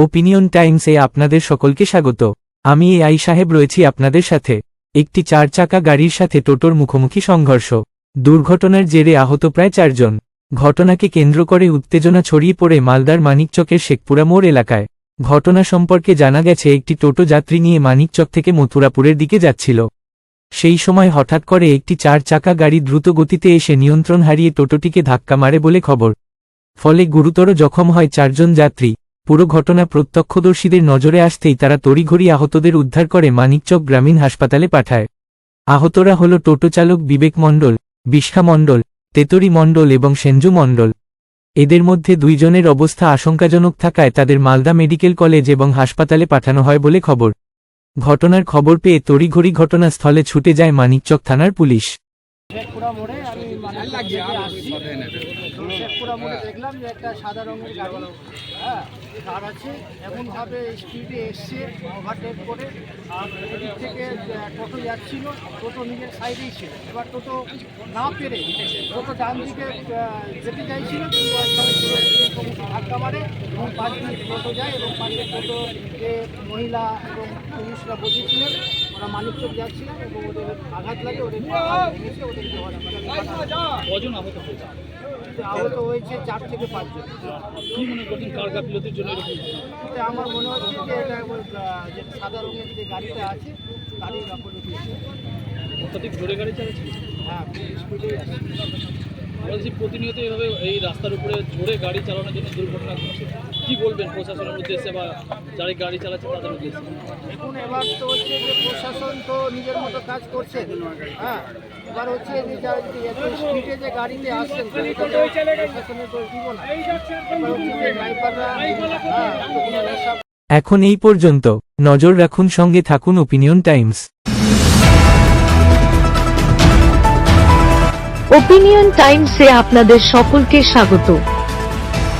Opinion টাইমসে আপনাদের সকলকে স্বাগত। আমি এ আই সাহেব রয়েছি আপনাদের সাথে। একটি চার চাকা গাড়ির সাথে টোটোর মুখোমুখি সংঘর্ষ। দুর্ঘটনার জেরে আহত প্রায় চারজন। ঘটনাকে কেন্দ্র করে উত্তেজনা ছড়িয়ে পড়ে মালদার মানিকচকের শেখপুরা মোড় এলাকায়। ঘটনা সম্পর্কে জানা গেছে, একটি টোটো যাত্রী নিয়ে মানিকচক থেকে মথুরাপুরের দিকে যাচ্ছিল। সেই সময় হঠাৎ করে একটি চার চাকা গাড়ি দ্রুত গতিতে এসে নিয়ন্ত্রণ হারিয়ে টোটোটিকে ধাক্কা মারে বলে খবর। ফলে গুরুতর জখম হয় চারজন যাত্রী। পুরো ঘটনা প্রত্যক্ষদর্শীদের নজরে আসতেই তারা তড়িঘড়ি আহতদের উদ্ধার করে মানিকচক গ্রামীণ হাসপাতালে পাঠায়। আহতরা হল টোটো চালক বিবেক মণ্ডল বিশখা মণ্ডল, তেতরি মণ্ডল এবং সেঞ্জু মণ্ডল। এদের মধ্যে দুইজনের অবস্থা আশঙ্কাজনক থাকায় তাদের মালদা মেডিকেল কলেজ এবং হাসপাতালে পাঠানো হয় বলে খবর। ঘটনার খবর পেয়ে তড়িঘড়ি ঘটনাস্থলে ছুটে যায় মানিকচক থানার পুলিশ। শেখপুরা মোড়ে আমি মানে থেকে আসছি শেখপুরা মোড়ে দেখলাম যে একটা সাদা রঙের গাড়ি। হ্যাঁ কার আছে, এমনভাবে স্পিডে এসছে ওভারটেক করে, আর এদিক থেকে টোটো যাচ্ছিল, টোটো নিজের সাইডেই ছিল। এবার টোটো না পেরে টোটো ডান দিকে যেতে চাইছিল, কিন্তু ধাক্কা মারে, এবং পাঁচ মিনিট টোটো যায়, এবং পাশে টোটোতে মহিলা এবং পুলিশরা বসেছিলেন। ওরা মানিকচক যাচ্ছিলেন এবং ওদের আঘাত লাগে ওদের ভেঙেছে হসপিটালে কজন আহত হয়েছে? আহত হয়েছে চার থেকে পাঁচজন। কি মনে করছেন কার গাফিলতির জন্য আমার মনে হচ্ছে যে এটা যে সাদা রঙের যে গাড়িটা আছে গাড়ির গাফলতি অত্যাধিক জোরে গাড়ি চালাচ্ছে? হ্যাঁ স্পিডেই আছে বলছি প্রতিনিয়ত এইভাবে এই রাস্তার উপরে জোরে গাড়ি চালানোর জন্য দুর্ঘটনা ঘটছে। কি বলবেন প্রশাসনের উদ্দেশ্যে বা যারা গাড়ি চালাচ্ছে তাদের উদ্দেশ্যে? দেখুন এবার তো হচ্ছে যে প্রশাসন তো নিজের মতো কাজ করছে। হ্যাঁ এবার হচ্ছে যে যারা স্পিডে যে গাড়িতে আসছেন প্রশাসনের দোষ দিব না হ্যাঁ এখন এই পর্যন্ত। নজর রাখুন সঙ্গে থাকুন ওপিনিয়ন টাইমস ওপিনিয়ন টাইমসে আপনাদের সকলকে স্বাগত।